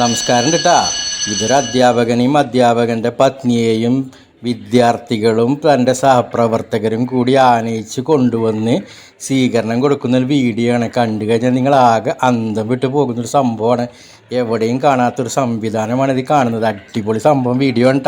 നമസ്കാരം കേട്ടാ ഇതൊരു അധ്യാപകനെയും അധ്യാപകന്റെ പത്നിയെയും വിദ്യാർത്ഥികളും തന്റെ സഹപ്രവർത്തകരും കൂടി ആനയിച്ച് കൊണ്ടുവന്ന് സ്വീകരണം കൊടുക്കുന്ന ഒരു വീഡിയോ ആണ്. കണ്ടു കഴിഞ്ഞാൽ നിങ്ങൾ ആകെ അന്തം വിട്ട് പോകുന്നൊരു സംഭവമാണ്. എവിടെയും കാണാത്തൊരു സംവിധാനമാണ് ഇത് കാണുന്നത്. അടിപൊളി സംഭവം വീഡിയോ ആണ്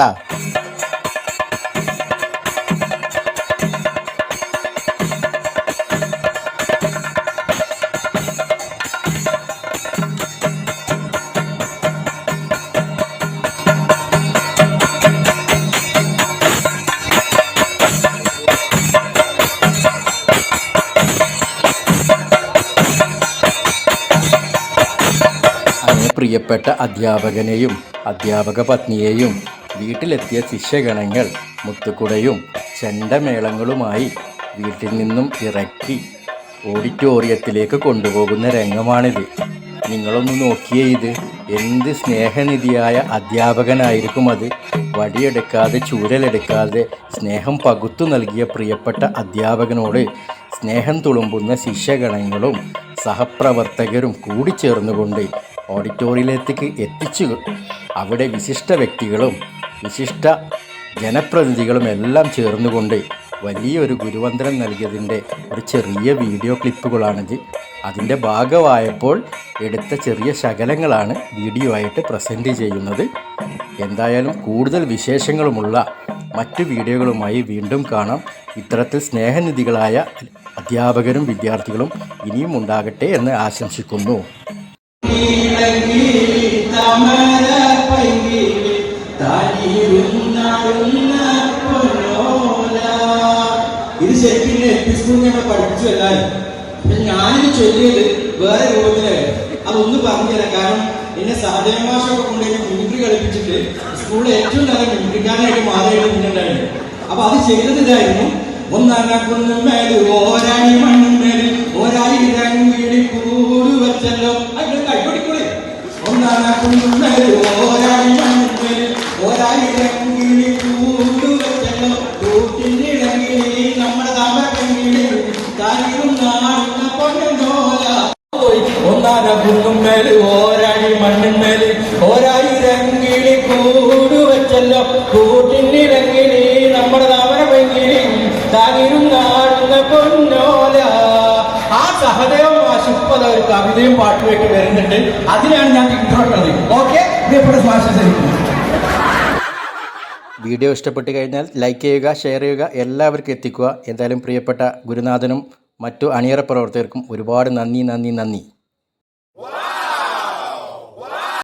പ്രിയപ്പെട്ട അധ്യാപകനെയും അധ്യാപക പത്നിയെയും വീട്ടിലെത്തിയ ശിഷ്യഗണങ്ങൾ മുത്തുക്കുടയും ചെണ്ടമേളങ്ങളുമായി വീട്ടിൽ നിന്നും ഇറക്കി ഓഡിറ്റോറിയത്തിലേക്ക് കൊണ്ടുപോകുന്ന രംഗമാണിത്. നിങ്ങളൊന്ന് നോക്കിയേ ഇത്. എന്ത് സ്നേഹനിധിയായ അധ്യാപകനായിരിക്കും അത്. വടിയെടുക്കാതെ ചൂരലെടുക്കാതെ സ്നേഹം പകുത്തു നൽകിയ പ്രിയപ്പെട്ട അധ്യാപകനോട് സ്നേഹം തുളുമ്പുന്ന ശിഷ്യഗണങ്ങളും സഹപ്രവർത്തകരും കൂടിച്ചേർന്നുകൊണ്ട് ഓഡിറ്റോറിയത്തിലേക്ക് എത്തിച്ചു. അവിടെ വിശിഷ്ട വ്യക്തികളും വിശിഷ്ട ജനപ്രതിനിധികളും എല്ലാം ചേർന്നുകൊണ്ട് വലിയൊരു ഗുരുവന്ദനം നൽകിയതിന്റെ ഒരു ചെറിയ വീഡിയോ ക്ലിപ്പുകളാണിത് അതിന്റെ ഭാഗമായപ്പോൾ എടുത്ത ചെറിയ ശകലങ്ങളാണ് വീഡിയോ ആയിട്ട് പ്രസന്റ് ചെയ്യുന്നത്. എന്തായാലും കൂടുതൽ വിശേഷങ്ങളുമുള്ള മറ്റു വീഡിയോകളുമായി വീണ്ടും കാണാം. ഇത്തരത്തിൽ സ്നേഹനിധികളായ അധ്യാപകരും വിദ്യാർത്ഥികളും ഇനിയും ഉണ്ടാകട്ടെ എന്ന് ആശംസിക്കുന്നു. ഇത് ശരിക്കും സ്കൂളിൽ ഞങ്ങൾ പഠിപ്പിച്ചു എല്ലാവരും ഞാനിത് ചൊല്ലിയത് വേറെ രൂപത്തിലായിരുന്നു അതൊന്ന് പറഞ്ഞു തരാം കാരണം എന്നെ സഹദേവ മാഷൊക്കെ കൊണ്ടുപോയി മിമിക്രി കളിപ്പിച്ചിട്ട് സ്കൂളിൽ ഏറ്റവും നല്ല മിമിക്രിക്കാരനായിട്ട് മാറിയിട്ട് മുന്നുണ്ടായിരുന്നു അത് ചെയ്തത് ഇതായിരുന്നു ഒന്നാകുന്നും മേൽ ഓരായി മണ്ണും ഒന്നാകുന്നുമ്മേൽ ഓരാഴി മണ്ണിന്മേൽ ഓരായിരങ്കിളി കൂട് വെച്ചല്ലോ കൂട്ടിനിരങ്കിളി നമ്മുടെ താമര പെങ്കിളി താങ്ങിരും നാടുന്ന ആ സഹദേവ മാഷിപ്പത ഒരു കവിതയും പാട്ടുമൊക്കെ വരുന്നുണ്ട്. അതിനാണ് ഞാൻ ഇട്ടോട്ടത് ഭാഷ വീഡിയോ ഇഷ്ടപ്പെട്ട് കഴിഞ്ഞാൽ ലൈക്ക് ചെയ്യുക ഷെയർ ചെയ്യുക എല്ലാവർക്കും എത്തിക്കുക. എന്തായാലും പ്രിയപ്പെട്ട ഗുരുനാഥനും മറ്റു അണിയറ പ്രവർത്തകർക്കും ഒരുപാട് നന്ദി നന്ദി നന്ദി.